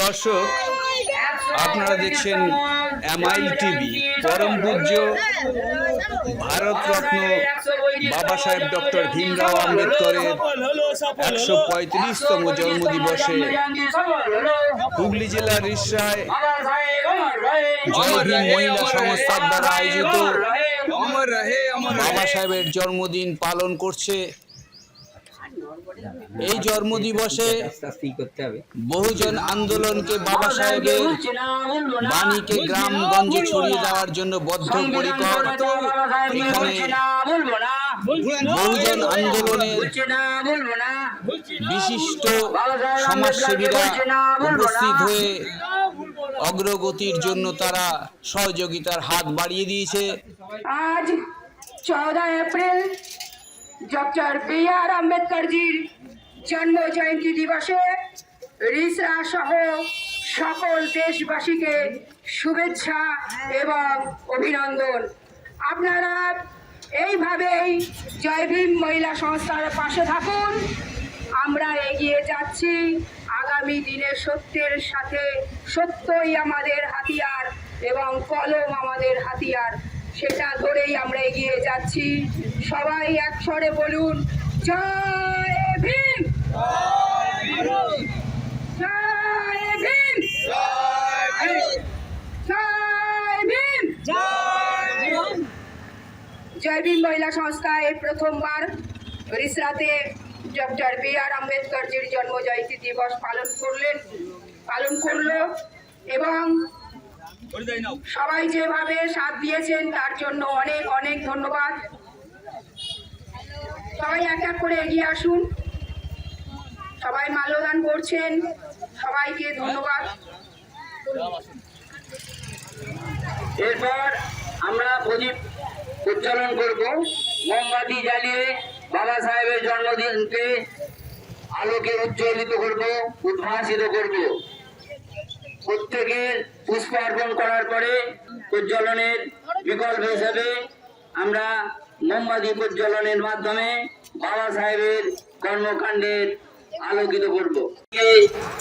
দর্শক আপনারা দেখছেন এমআইল টিভি পরম পূজ্য ভারতরত্ন বাবা সাহেব ডক্টর ভীমরাও আম্বেদকরের একশো পঁয়ত্রিশতম জন্মদিবসে হুগলি জেলার রিসরায় জয় ভীম মহিলা সংস্থার দ্বারা আয়োজিত বাবা সাহেবের জন্মদিন পালন করছে। এই জন্মদিবসে বহুজন আন্দোলনকে বাবা সাহেবের বাণীকে গ্রামগঞ্জে ছড়িয়ে দেওয়ার জন্য বদ্ধপরিকর। বহুজন আন্দোলনের বিশিষ্ট সমাজসেবীরা উপস্থিত হয়ে অগ্রগতির জন্য তারা সহযোগিতার হাত বাড়িয়ে দিয়েছে। আজ চৌদ এপ্রিল ডক্টর বি আর আম্বেদকরজির জন্ম জয়ন্তী দিবসে রিসরা সহ সকল দেশবাসীকে শুভেচ্ছা এবং অভিনন্দন। আপনারা এইভাবেই জয় ভীম মহিলা সংস্থার পাশে থাকুন। আমরা এগিয়ে যাচ্ছি। আগামী দিনে সত্যের সাথে সত্যই আমাদের হাতিয়ার এবং কলম আমাদের হাতিয়ার। সেটা ধরেই আমরা এগিয়ে যাচ্ছি। সবাই একস্বরে বলুন, জয় ভীম! মহিলা সংস্থা এই প্রথমবার রিসরাতে ডক্টর বি আর আম্বেদকরজির জন্ম জয়ন্তী দিবস পালন করলেন, পালন করল এবং সবাই যেভাবে সাথ দিয়েছেন তার জন্য অনেক অনেক ধন্যবাদ। সবাই এক এক করে এগিয়ে আসুন। সবাই মাল্যদান করছেন। সবাইকে ধন্যবাদ। এরপর আমরা প্রদীপ উজ্জ্বলন করব। মোমবাতি জ্বালিয়ে বাবা সাহেবের জন্মদিনকে আলোকে উজ্জ্বলিত করব উদ্ভাসিত করব। প্রত্যেকের পুষ্প অর্পণ করার পরে প্রজ্বলনের বিকল্প হিসেবে আমরা মোমবাতি প্রজ্বলনের মাধ্যমে বাবা সাহেবের কর্মকাণ্ডের আলোকিত করব।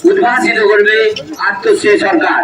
উদ্ভাসিত করবে আত্মশ্রী সরকার?